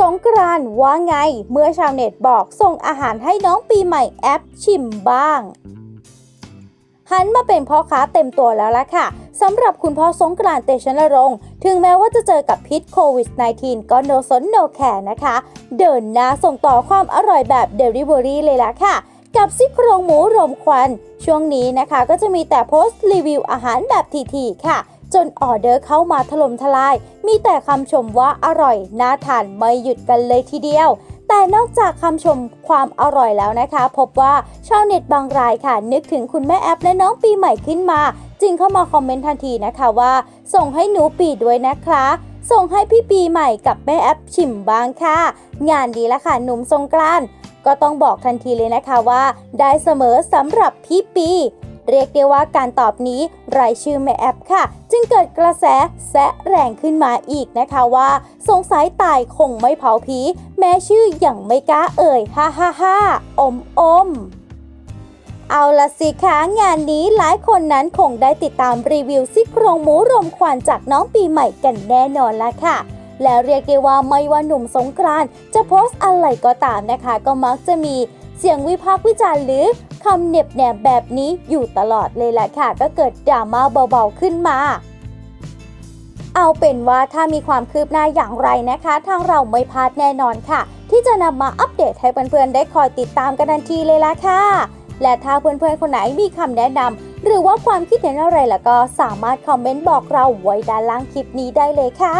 สงกรานว่าไง เมื่อชาวเน็ตบอกส่งอาหารให้น้องปีใหม่แอปชิมบ้าง หันมาเป็นพ่อค้าเต็มตัวแล้วล่ะค่ะสำหรับคุณพ่อสงกรานต์เตชนรงค์ถึงแม้ว่าจะเจอกับพิษโควิด -19 ก็โนสนโนแคร์นะคะ เดินหน้าส่งต่อความอร่อยแบบเดลิเวอรี่เลยล่ะค่ะ กับซี่โครงหมูรมควัน ช่วงนี้นะคะก็จะมีแต่โพสต์รีวิวอาหารแบบทีๆค่ะ จนออเดอร์เข้ามาถล่มทลาย มีแต่คำชมว่าอร่อยน่าทานไม่หยุดกันเลยทีเดียว แต่นอกจากคำชมความอร่อยแล้วนะคะ พบว่าชาวเน็ตบางรายค่ะ นึกถึงคุณแม่แอปและน้องปีใหม่ขึ้นมา จึงเข้ามาคอมเมนต์ทันทีนะคะว่า ส่งให้หนูปีด้วยนะคะส่งให้พี่ปีใหม่กับแม่แอปชิมบ้างค่ะ งานดีล้วค่ะหนุ่มสงกรานก็ต้องบอกทันทีเลยนะคะว่า ได้เสมอสำหรับพี่ปี เรียกได้ว่าการตอบนี้รายชื่อแม่แอปค่ะ จึงเกิดกระแสแซะแรงขึ้นมาอีกนะคะว่า สงสัยตายคงไม่เผาผี แม้ชื่ออย่างไม่กล้าเอ่ยฮ่าฮ่าฮ่าอมอมเอาละสิคะงานนี้หลายคนนั้นคงได้ติดตามรีวิวซี่โครงหมูรมควันจากน้องปีใหม่กันแน่นอนละค่ะ แล้วเรียกได้ว่าไม่ว่าหนุ่มสงกรานจะโพสต์อะไรก็ตามนะคะ ก็มักจะมี เสียงวิพากษ์วิจารณ์หรือคำเหน็บแนมแบบนี้อยู่ตลอดเลยแหละค่ะ ก็เกิดดราม่าเบาๆขึ้นมา เอาเป็นว่าถ้ามีความคืบหน้าอย่างไรนะคะ ทางเราไม่พลาดแน่นอนค่ะ ที่จะนำมาอัปเดตให้เพื่อนๆได้คอยติดตามกันทันทีเลยละค่ะ และถ้าเพื่อนๆคนไหนมีคำแนะนำหรือว่าความคิดเห็นอะไรแล้วก็สามารถคอมเมนต์บอกเราไว้ด้านล่างคลิปนี้ได้เลยค่ะ